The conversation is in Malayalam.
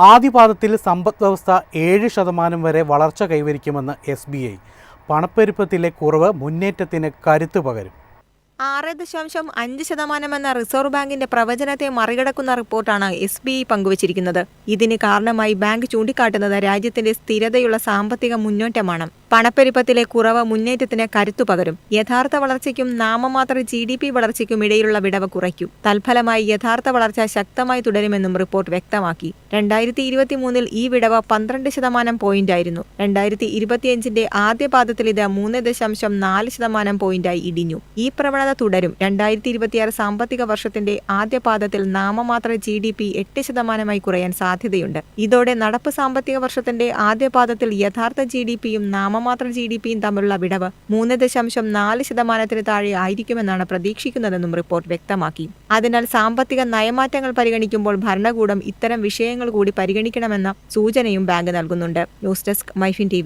ആദ്യപാദത്തിൽ സമ്പദ് വ്യവസ്ഥ ഏഴ് ശതമാനം വരെ വളർച്ച കൈവരിക്കുമെന്ന് എസ് ബി ഐ. പണപ്പെരുപ്പത്തിലെ കുറവ് മുന്നേറ്റത്തിന് കരുത്തു പകരും. ആറ് ദശാംശം അഞ്ച് ശതമാനമെന്ന റിസർവ് ബാങ്കിന്റെ പ്രവചനത്തെ മറികടക്കുന്ന റിപ്പോർട്ടാണ് എസ് ബി ഐ പങ്കുവച്ചിരിക്കുന്നത്. ഇതിന് കാരണമായി ബാങ്ക് ചൂണ്ടിക്കാട്ടുന്നത് രാജ്യത്തിന്റെ സ്ഥിരതയുള്ള സാമ്പത്തിക മുന്നേറ്റമാണ്. പണപ്പെരുപ്പത്തിലെ കുറവ് മുന്നേറ്റത്തിന് കരുത്തു പകരും. യഥാർത്ഥ വളർച്ചയ്ക്കും നാമമാത്ര ജി ഡി പി വളർച്ചയ്ക്കും ഇടയിലുള്ള വിടവ് കുറയ്ക്കും. തൽഫലമായി യഥാർത്ഥ വളർച്ച ശക്തമായി തുടരുമെന്നും റിപ്പോർട്ട് വ്യക്തമാക്കി. രണ്ടായിരത്തി ഇരുപത്തി മൂന്നിൽ ഈ വിടവ് പന്ത്രണ്ട് ശതമാനം പോയിന്റായിരുന്നു രണ്ടായിരത്തി ഇരുപത്തിയഞ്ചിന്റെ ആദ്യ പാദത്തിൽ ഇത് മൂന്ന് ദശാംശം നാല് ശതമാനം പോയിന്റായി ഇടിഞ്ഞു. ഈ പ്രവണത തുടരും. രണ്ടായിരത്തി ഇരുപത്തിയാറ് സാമ്പത്തിക വർഷത്തിന്റെ ആദ്യ പാദത്തിൽ നാമമാത്ര ജി ഡി പി എട്ട് ശതമാനമായി കുറയാൻ സാധ്യതയുണ്ട്. ഇതോടെ നടപ്പ് സാമ്പത്തിക വർഷത്തിന്റെ ആദ്യ പാദത്തിൽ യഥാർത്ഥ ജി ഡി പിയും നാമമാത്ര ജി ഡി പിയും തമ്മിലുള്ള വിടവ് മൂന്ന് ദശാംശം നാല് ശതമാനത്തിന് താഴെ ആയിരിക്കുമെന്നാണ് പ്രതീക്ഷിക്കുന്നതെന്നും റിപ്പോർട്ട് വ്യക്തമാക്കി. അതിനാൽ സാമ്പത്തിക നയമാറ്റങ്ങൾ പരിഗണിക്കുമ്പോൾ ഭരണകൂടം ഇത്തരം വിഷയങ്ങൾ കൂടി പരിഗണിക്കണമെന്ന സൂചനയും ബാങ്ക് നൽകുന്നുണ്ട്. News desk MyFin T